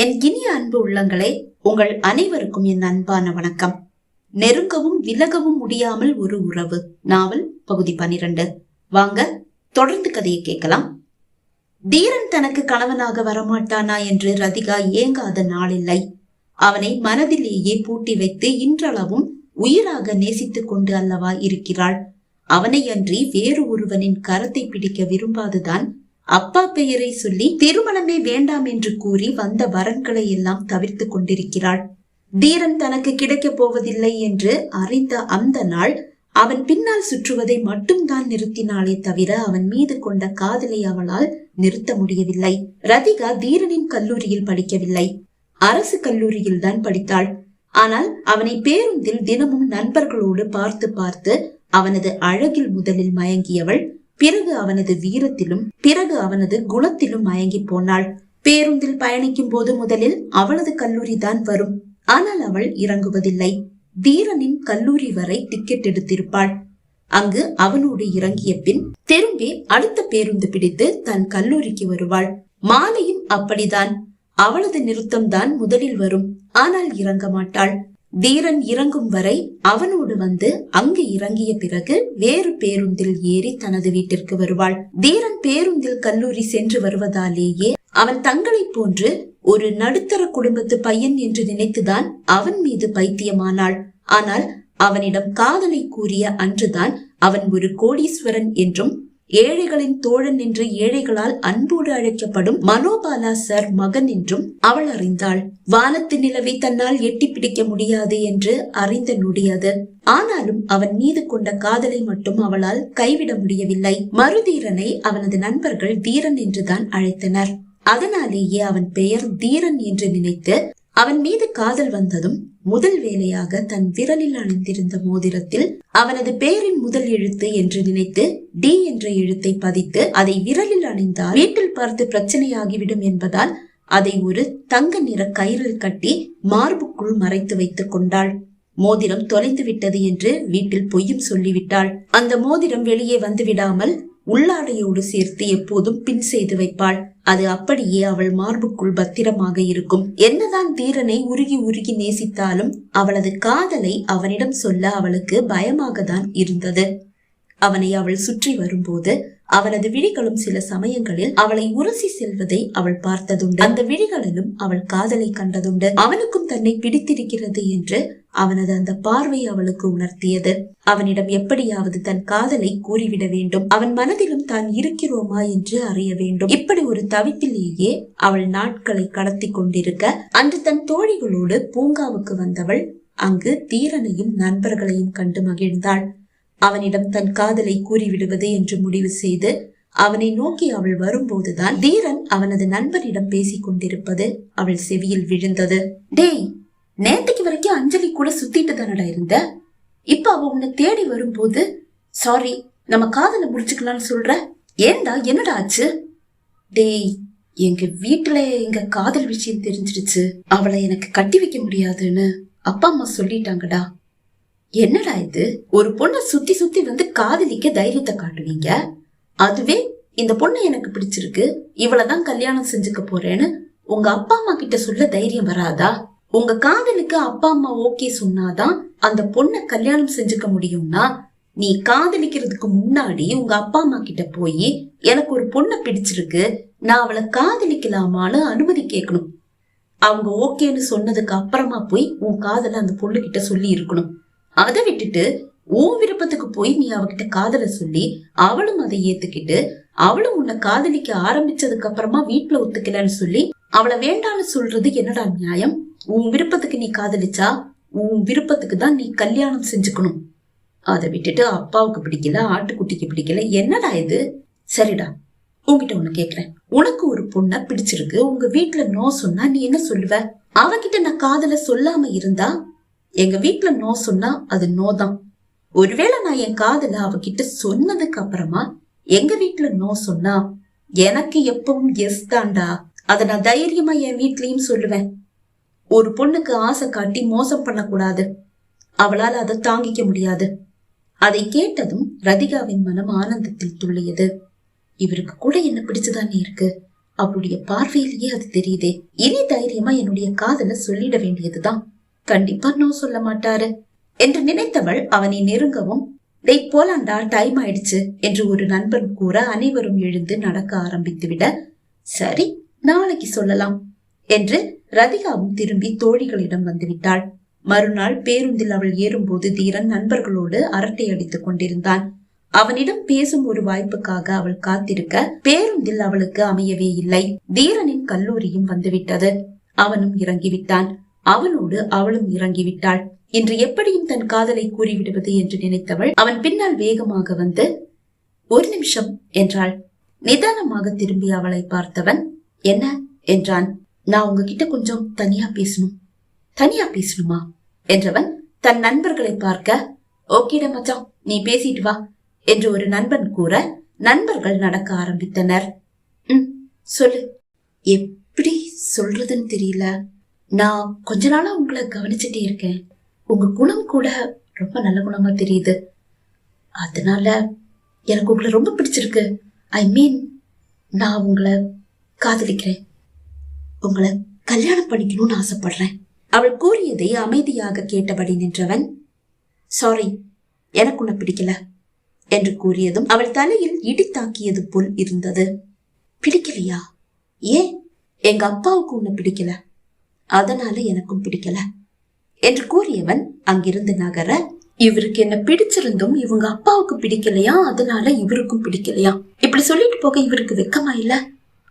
என் இனிய அன்பு உள்ளங்களே உங்கள் அனைவருக்கும் என் அன்பான வணக்கம். நெருங்கவும் விலகவும் முடியாமல் ஒரு உறவு நாவல் பகுதி பனிரெண்டு. வாங்க தொடர்ந்து கதையை கேட்கலாம். தீரன் தனக்கு கணவனாக வரமாட்டானா என்று ரதிகா ஏங்காத நாளில்லை. அவனை மனதிலேயே பூட்டி வைத்து இன்றளவும் உயிராக நேசித்துக் கொண்டு அல்லவா இருக்கிறாள். அவனை அன்றி வேறு ஒருவனின் கரத்தை பிடிக்க விரும்பாதுதான் அப்பா பெயரை சொல்லி திருமணமே வேண்டாம் என்று கூறி வந்த வரன்களை எல்லாம் தவிர்த்து கொண்டிருக்கிறாள். தீரன் தனக்கு கிடைக்கப் போவதில்லை என்று அறிந்த அந்த நாள் அவன் பின்னால் சுற்றுவதை மட்டும்தான் நிறுத்தினாளே தவிர அவன் மீது கொண்ட காதலை அவளால் நிறுத்த முடியவில்லை. ரதிகா தீரனின் கல்லூரியில் படிக்கவில்லை. அரசு கல்லூரியில் தான் படித்தாள். ஆனால் அவனை பேருந்தில் தினமும் நண்பர்களோடு பார்த்து பார்த்து அவனது அழகில் முதலில் மயங்கியவள் பிறகு அவனது வீரத்திலும் பிறகு அவனது குணத்திலும் மயங்கி போனாள். பேருந்தில் பயணிக்கும் போது முதலில் அவளது கல்லூரி தான் வரும். ஆனால் அவள் இறங்குவதில்லை. தீரனின் கல்லூரி வரை டிக்கெட் எடுத்திருப்பாள். அங்கு அவனோடு இறங்கிய பின் திரும்பி அடுத்த பேருந்து பிடித்து தன் கல்லூரிக்கு வருவாள். மாலையும் அப்படிதான் அவளது நிறுத்தம்தான் முதலில் வரும். ஆனால் இறங்க மாட்டாள். தீரன் இறங்கும் வரை அவனோடு வந்து அங்கு இறங்கிய பிறகு வேறு பேருந்தில் ஏறி தனது வீட்டிற்கு வருவாள். தீரன் பேருந்தில் கல்லூரி சென்று வருவதாலேயே அவன் தங்களை போன்று ஒரு நடுத்தர குடும்பத்து பையன் என்று நினைத்துதான் அவன் மீது பைத்தியமானாள். ஆனால் அவனிடம் காதலை கூறிய அன்றுதான் அவன் ஒரு கோடீஸ்வரன் என்றும் ஏழைகளின் தோழன் என்று ஏழைகளால் அன்போடு அழைக்கப்படும் மனோபாலா சார் மகன் என்றும் அவள் அறிந்தாள். வானத்து நிலவை தன்னால் எட்டி பிடிக்க முடியாது என்று அறிந்த நொடியது. ஆனாலும் அவன் மீது கொண்ட காதலை மட்டும் அவளால் கைவிட முடியவில்லை. மறுதீரனை அவனது நண்பர்கள் தீரன் என்றுதான் அழைத்தனர். அதனாலேயே அவன் பெயர் தீரன் என்று நினைத்து அவன் மீது காதல் வந்ததும் முதல் வேலையாக தன் விரலில் அணிந்திருந்த மோதிரத்தில் அவனது பெயரின் முதல் எழுத்து என்று நினைத்து டி என்ற எழுத்தை பதித்து அதை விரலில் அணிந்தால் வீட்டில் பார்த்து பிரச்சனையாகிவிடும் என்பதால் அதை ஒரு தங்க நிற கயிறில் கட்டி மார்புக்குள் மறைத்து வைத்துக் கொண்டாள். மோதிரம் தொலைந்து விட்டது என்று வீட்டில் பொய்யும் சொல்லிவிட்டாள். அந்த மோதிரம் வெளியே வந்து விடாமல் உள்ளாடையோடு சேர்த்து எப்போதும் பின் செய்து வைப்பாள். அது அப்படியே அவள் மார்புக்குள் பத்திரமாக இருக்கும். என்னதான் தீரனை உருகி உருகி நேசித்தாலும் அவளது காதலை அவனிடம் சொல்ல அவளுக்கு பயமாக தான் இருந்தது. அவனை அவள் சுற்றி வரும்போது அவனது விழிகளும் சில சமயங்களில் அவளை உரசி செல்வதை அவள் பார்த்ததுண்டு. அந்த விழிகளிலும் அவள் காதலை கண்டதுண்டு. அவனுக்கும் தன்னை பிடித்திருக்கிறது என்று அவனது அந்த பார்வை அவளுக்கு உணர்த்தியது. அவனிடம் எப்படியாவது தன் காதலை கூறிவிட வேண்டும். அவன் மனதிலும் தான் இருக்கிறோமா என்று அறிய வேண்டும். இப்படி ஒரு தவிப்பிலேயே அவள் நாட்களை கடத்தி கொண்டிருக்க அன்று தன் தோழிகளோடு பூங்காவுக்கு வந்தவள் அங்கு தீரனையும் நண்பர்களையும் கண்டு மகிழ்ந்தாள். அவனிடம் தன் காதலை கூறிவிடுவது என்று முடிவு செய்து அவனை நோக்கி அவள் வரும்போதுதான் தீரன் அவனது நண்பனிடம் பேசிக் கொண்டிருப்பது அவள் செவியில் விழுந்தது. டேய் நேத்துக்கு வரைக்கும் அஞ்சலி கூட சுத்திட்டு தானடா இருந்த? இப்ப அவ உன்னை தேடி வரும்போது சாரி நம்ம காதல முடிச்சுக்கலாம்னு சொல்ற? ஏண்டா என்னடா ஆச்சு? டேய் எங்க வீட்டுல எங்க காதல் விஷயம் தெரிஞ்சிடுச்சு. அவளை எனக்கு கட்டி வைக்க முடியாதுன்னு அப்பா அம்மா சொல்லிட்டாங்கடா. என்னடா இது? ஒரு பொண்ணை சுத்தி சுத்தி வந்து காதலிக்க தைரியத்தை காட்டுவீங்க அதுவே இந்த பொண்ணு எனக்கு பிடிச்சிருக்கு. இவளதான் கல்யாணம் செஞ்சுக்க போறேன்னு உங்க அப்பா அம்மா கிட்ட சொல்ல தைரியம் வராதா? உங்க காதலுக்கு அப்பா அம்மா ஓகே சொன்னாதான் அந்த பொண்ணை கல்யாணம் செஞ்சுக்க முடியும்னா நீ காதலிக்கிறதுக்கு முன்னாடி உங்க அப்பா அம்மா கிட்ட போய் எனக்கு ஒரு பொண்ணை பிடிச்சிருக்கு நான் அவளை காதலிக்கலாமான்னு அனுமதி கேட்கணும். அவங்க ஓகேன்னு சொன்னதுக்கு அப்புறமா போய் உன் காதல அந்த பொண்ணு கிட்ட சொல்லி இருக்கணும். அதை விட்டுட்டு உன் விருப்பத்துக்கு போய் நீ அவகிட்ட காதல சொல்லி அவளும் அதை ஏத்துக்கிட்டு அவளும் உன்னை காதலிக்க ஆரம்பிச்சதுக்கு அப்புறமா வீட்டுல ஒத்துக்கலன்னு சொல்லி அவளை வேண்டாம்னு சொல்றது என்னடா நியாயம்? உன் விருப்பத்துக்கு நீ காதலிச்சா உன் விருப்பத்துக்கு தான் நீ கல்யாணம் செஞ்சுக்கணும். அதை விட்டுட்டு அப்பாவுக்கு பிடிக்கல ஆட்டுக்குட்டிக்கு பிடிக்கல என்னடா இது? சரிடா உன்கிட்ட ஒண்ணு கேக்குறேன். உனக்கு ஒரு பொண்ண பிடிச்சிருக்கு உங்க வீட்டுல நோ சொன்னா நீ என்ன சொல்லுவ? அவகிட்ட நான் காதல சொல்லாம இருந்தா? எங்க வீட்டுல நோ சொன்னா அது நோ தான். ஒருவேளை நான் என் காதல அவகிட்ட சொன்னதுக்கு அப்புறமா எங்க வீட்டுல நோ சொன்னா எனக்கு எப்பவும் எஸ் தான்டா. அத நான் தைரியமா என் வீட்லயும் சொல்லுவேன். ஒரு பொண்ணுக்கு ஆசை காட்டி மோசம் பண்ணக்கூடாது. அவளால் அதை தாங்கிக்க முடியாது. அதை கேட்டதும் ரதிகாவின் மனம் ஆனந்தத்தில் துள்ளியது. இவருக்கு கூட என்ன பிடிச்சுதானே இருக்கு? அவருடைய பார்வையிலேயே அது தெரியுதே. இனி தைரியமா என்னுடைய காதல சொல்லிட வேண்டியதுதான். கண்டிப்பா நோ சொல்ல மாட்டாரு. என்று நினைத்தவள் அவனை நெருங்கவும் டெய் போலாண்டா டைம் ஆயிடுச்சு என்று ஒரு நண்பன் கூற அனைவரும் எழுந்து நடக்க ஆரம்பித்து விட சரி நாளைக்கு சொல்லலாம். என்று ரதிகாவும் திரும்பி தோழிகளிடம் வந்துவிட்டாள். மறுநாள் பேருந்தில் அவள் ஏறும்போது தீரன் நண்பர்களோடு அரட்டை அடித்துக் கொண்டிருந்தான். அவனிடம் பேசும் ஒரு வாய்ப்புக்காக அவள் காத்திருக்க பேருந்தில் அவளுக்கு அமையவே இல்லை. தீரனின் கல்லூரியும் வந்துவிட்டது. அவனும் இறங்கிவிட்டான். அவனோடு அவளும் இறங்கிவிட்டாள். இன்று எப்படியும் தன் காதலை கூறிவிடுவது என்று நினைத்தவள் அவன் பின்னால் வேகமாக வந்து ஒரு நிமிஷம் என்றாள். நிதானமாக திரும்பி அவளை பார்த்தவன் என்ன? என்றான். நான் உங்ககிட்ட கொஞ்சம் தனியா பேசணும். தனியா பேசணுமா? என்றவன் தன் நண்பர்களை பார்க்க ஓகேடா மச்சான் நீ பேசிட்டு வா என்று ஒரு நண்பன் கூற நண்பர்கள் நடக்க ஆரம்பித்தனர். ம் சொல்லு. எப்படி சொல்றதுன்னு தெரியல. நான் கொஞ்ச நாளா உங்களை கவனிச்சுட்டே இருக்கேன். உங்க குணம் கூட ரொம்ப நல்ல குணமா தெரியுது. அதனால எனக்கு உங்களை ரொம்ப பிடிச்சிருக்கு. ஐ மீன் நான் உங்களை காதலிக்கிறேன். உங்களை கல்யாணம் பண்ணிக்கணும்னு ஆசைப்படுறேன். அவள் கூறியதை அமைதியாக கேட்டபடி நின்றவன் சாரி எனக்கு உன்னை பிடிக்கல என்று கூறியதும் அவள் தலையில் இடி தாக்கியது போல் இருந்தது. பிடிக்கலையா? ஏன்? எங்க அப்பாவுக்கு உன்னை பிடிக்கல. அதனால எனக்கும் பிடிக்கல என்று கூறியவன் அங்கிருந்து நகர இவருக்கு என்ன பிடிச்சிருந்தும் இவங்க அப்பாவுக்கு பிடிக்கலையா? அதனால இவருக்கும் பிடிக்கலையா? இப்படி சொல்லிட்டு போக இவருக்கு வெக்கமா இல்ல?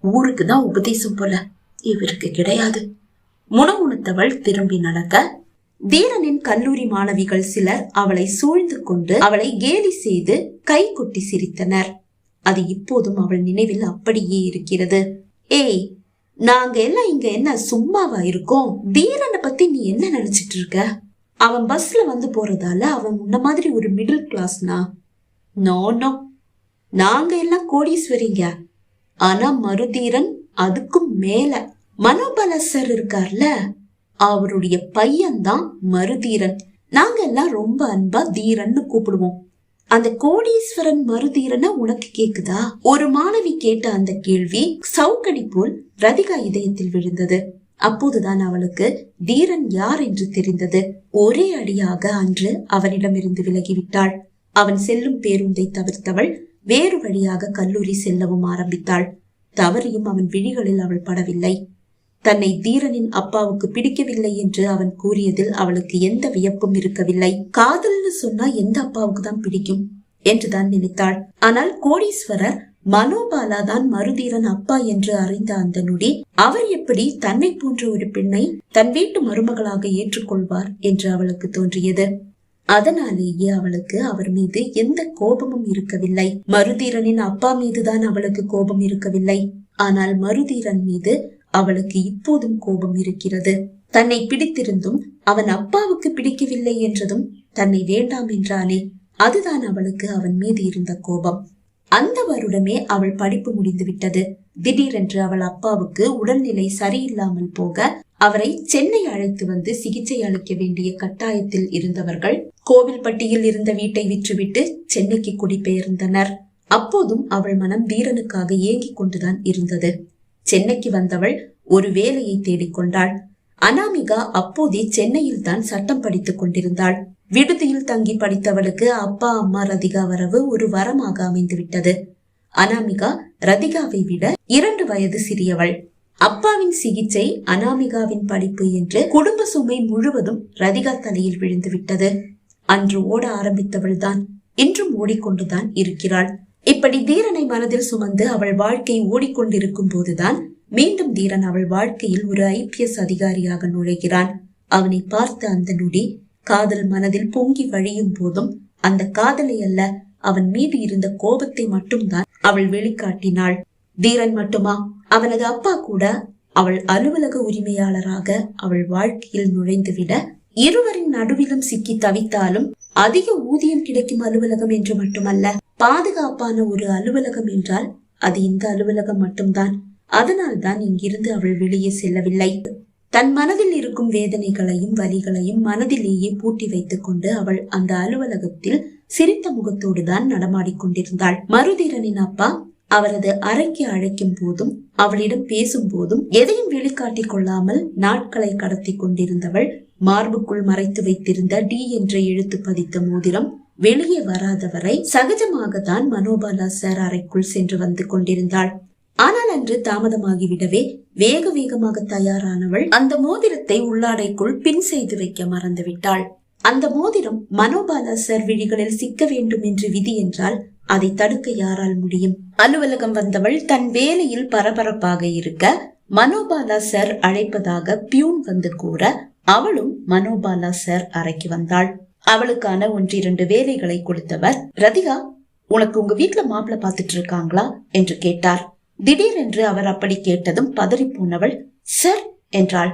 ஊருக்கு தான் உபதேசம் போல. இவருக்கு கிடையாது. முணுமுணுத்தவள் திரும்பி நடக்க தீரனின் கல்லூரி மாணவிகள் சிலர் அவளை சூழ்ந்து கொண்டு அவளை கேலி செய்து கை கொட்டி சிரித்தனர். அது இப்போதும் அவள் நினைவில் அப்படியே இருக்கிறது. ஏய் நாங்க எல்லாம் இங்க என்ன சும்மாவா இருக்கோம்? தீரனை பத்தி நீ என்ன நினைச்சிட்டு இருக்க? அவன் பஸ்ல வந்து போறதால அவன் முன்ன மாதிரி ஒரு மிடில் கிளாஸ்னா நோ நோ. நாங்க எல்லாம் கோடீஸ்வரிங்க. ஆனா மருதீரன் அதுக்கும் மேல மனோபலசர் இருக்கார்ல அவருடைய பையன்தான் மருதீரன். நாங்க எல்லாம் ரொம்ப அன்பா தீரன்னு கூப்பிடுவோம். அந்த கோடீஸ்வரன் மருதீரனை உனக்கு கேக்குதா? ஒரு மாணவி கேட்ட அந்த கேள்வி சவுக்கடி போல் ரதிகா இதயத்தில் விழுந்தது. அப்போதுதான் அவளுக்கு தீரன் யார் என்று தெரிந்தது. ஒரே அடியாக அன்று அவனிடமிருந்து விலகிவிட்டாள். அவன் செல்லும் பேருந்தை தவிர்த்தவள் வேறு வழியாக கல்லூரி செல்லவும் ஆரம்பித்தாள். தவறியும் அவன் விழிகளில் அவள் படவில்லை. தன்னை தீரனின் அப்பாவுக்கு பிடிக்கவில்லை என்று அவன் கூறியதில் அவளுக்கு எந்த வியப்பும் இருக்கவில்லை. காதல்னு சொன்னா எந்த அப்பாவுக்கு தான் பிடிக்கும்? என்றுதான் நினைத்தாள். ஆனால் கோடீஸ்வரர் மனோபாலா தான் மருதீரன் அப்பா என்று அறிந்த அந்த நொடி அவர் எப்படி தன்னை போன்ற ஒரு பெண்ணை தன் வீட்டு மருமகளாக ஏற்றுக்கொள்வார்? என்று அவளுக்கு தோன்றியது. அதனாலேயே அவளுக்கு அவர் மீது எந்த கோபமும் இருக்கவில்லை. மருதீரனின் அப்பா மீதுதான் அவளுக்கு கோபம் இருக்கவில்லை. ஆனால் மருதீரன் மீது அவளுக்கு இப்போதும் கோபம் இருக்கிறது. தன்னை பிடித்திருந்தும் அவன் அப்பாவுக்கு பிடிக்கவில்லை என்றதும் தன்னை வேண்டாம் என்றானே அதுதான் அவளுக்கு அவன் மீது இருந்த கோபம். அந்த வருடமே அவள் படிப்பு முடிந்து விட்டது திடீரென்று அவள் அப்பாவுக்கு உடல்நிலை சரியில்லாமல் போக அவரை சென்னை அழைத்து வந்து சிகிச்சை அளிக்க வேண்டிய கட்டாயத்தில் இருந்தவர்கள் கோவில்பட்டியில் இருந்த வீட்டை விற்றுவிட்டு சென்னைக்கு குடிபெயர்ந்தனர். அப்போதும் அவள் மனம் வீரனுக்காக ஏங்கிக் கொண்டுதான் இருந்தது. சென்னைக்கு வந்தவள் ஒரு வேலையை தேடிக்கொண்டாள் அனாமிகா அப்போதே சென்னையில் தான் சட்டம் படித்துக் கொண்டிருந்தாள். விடுதியில் தங்கி படித்தவளுக்கு அப்பா அம்மா ரதிகா வரவு ஒரு வரமாக அமைந்துவிட்டது. அனாமிகா ரதிகாவை விட இரண்டு வயது சிறியவள். அப்பாவின் சிகிச்சை அனாமிகாவின் படிப்பு என்று குடும்ப சுமை முழுவதும் ரதிகா தலையில் விழுந்து விட்டது. அன்று ஓட ஆரம்பித்தவள்தான். இன்றும் ஓடிக்கொண்டுதான் இருக்கிறாள். இப்படி தீரனை மனதில் சுமந்து அவள் வாழ்க்கை ஓடிக்கொண்டிருக்கும் போதுதான் மீண்டும் தீரன் அவள் வாழ்க்கையில் ஒரு ஐபிஎஸ் அதிகாரியாக நுழைகிறான். அவனை பார்த்த அந்த நொடி காதல் மனதில் பொங்கி வழியும் போதும் அந்த காதலை அல்ல அவன் மீது இருந்த கோபத்தை மட்டும்தான் அவள் வெளிக்காட்டினாள். தீரன் மட்டுமா? அவனது அப்பா கூட அவள் அலுவலக உரிமையாளராக அவள் வாழ்க்கையில் நுழைந்துவிட இருவரின் நடுவிலும் சிக்கி தவித்தாலும் அதிக ஊதியம் கிடைக்கும் அலுவலகம் என்று மட்டுமல்ல பாதுகாப்பான ஒரு அலுவலகம் என்றால் அது இந்த அலுவலகம் மட்டும்தான். அதனால்தான் இங்கிருந்து அவள் வெளியே செல்லவில்லை. தன் மனதில் இருக்கும் வேதனைகளையும் வலிகளையும் மனதிலேயே பூட்டி வைத்துக் கொண்டு அவள் அந்த அலுவலகத்தில் சிரித்த முகத்தோடு தான் நடமாடிக்கொண்டிருந்தாள் மருதிரனின் அப்பா அவரது அறைக்கு அழைக்கும் போதும் அவளிடம் பேசும் போதும் எதையும் வெளிக்காட்டிக் கொள்ளாமல் நாட்களை கடத்தி கொண்டிருந்தவள் மார்புக்குள் மறைத்து வைத்திருந்த டி என்ற எழுத்து பதித்த மோதிரம் வெளியே வராதவரை சகஜமாகத்தான் மனோபாலா சார் அறைக்குள் சென்று வந்து கொண்டிருந்தாள். ஆனால் அன்று தாமதமாகிவிடவே வேக வேகமாக தயாரானவள் அந்த மோதிரத்தை உள்ளாடைக்குள் பின் செய்து வைக்க மறந்துவிட்டாள். அந்த மோதிரம் மனோபாலா சார் விழிகளில் சிக்க வேண்டும் என்று விதி என்றால் அதை தடுக்க யாரால் முடியும்? அலுவலகம் வந்தவள் தன் வேலையில் பரபரப்பாக இருக்க மனோபாலா சார் அழைப்பதாக பியூன் வந்து கூற அவளும் மனோபாலா சார் அறைக்கு வந்தாள். அவளுக்கான ஒன்றிரண்டு வேலைகளை கொடுத்தவர் ரதிகா உனக்கு உங்க வீட்டுல மாப்பிள்ள பாத்துட்டு இருக்காங்களா? என்று கேட்டார். திடீரென்று அவர் அப்படி கேட்டதும் பதறி போனவள் சார் என்றாள்.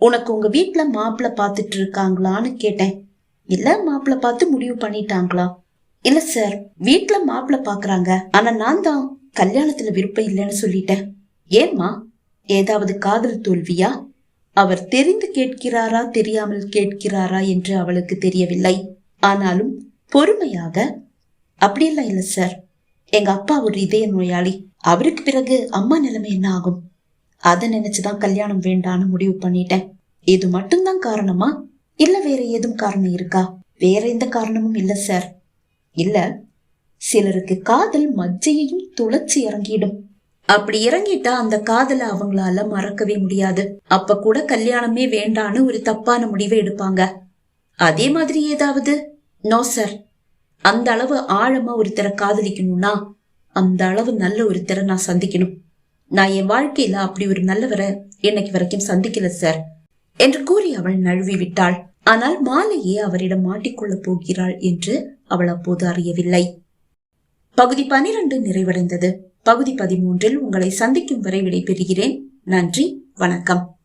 உனக்கு உங்க வீட்டுல மாப்பிள்ள பாத்துட்டு இருக்காங்களான்னு கேட்டேன். இல்ல மாப்பிள்ள பார்த்து முடிவு பண்ணிட்டாங்களா? இல்ல சார் வீட்ல மாப்பிள்ள பாக்குறாங்க. ஆனா நான் தான் கல்யாணத்துல விருப்பம் இல்லைன்னு சொல்லிட்டேன். ஏம்மா? ஏதாவது காதல் தோல்வியா? அவர் தெரிந்து கேட்கிறாரா தெரியாமல் கேட்கிறாரா என்று அவளுக்கு தெரியவில்லை. ஆனாலும் பொறுமையாக அப்படியெல்லாம் இல்ல சார் எங்க அப்பா ஒரு இதய நோயாளி. அவருக்கு பிறகு அம்மா நிலைமை என்ன ஆகும்? அதை நினைச்சுதான் கல்யாணம் வேண்டான்னு முடிவு பண்ணிட்டேன். இது மட்டும்தான் காரணமா? இல்ல வேற ஏதும் காரணம் இருக்கா? வேற எந்த காரணமும் இல்ல சார் இல்ல சிலருக்கு காதல் மஜ்ஜையையும் துளச்சி இறங்கிடும். அப்படி இறங்கிட்டா அந்த காதலை அவங்களால மறக்கவே முடியாது. அப்ப கூட கல்யாணமே வேண்டான்னு ஒரு தப்பான முடிவை எடுப்பாங்க. அதே மாதிரி ஏதாவது? No sir. அந்த அளவு ஆழமா ஒருத்தரை காதலிக்கணும்னா அந்த அளவு நல்ல ஒருத்தரை நான் சந்திக்கணும். நான் என் வாழ்க்கையில அப்படி ஒரு நல்லவரை என்னைக்கு வரைக்கும் சந்திக்கல சார் என்று கூறி அவள் நழுவி விட்டாள். ஆனால் மாலையே அவரிடம் மாட்டிக்கொள்ளப் போகிறாள் என்று அவள் அப்போது அறியவில்லை. பகுதி பனிரெண்டு நிறைவடைந்தது. பகுதி பதிமூன்றில் உங்களை சந்திக்கும் வரை விடைபெறுகிறேன். நன்றி. வணக்கம்.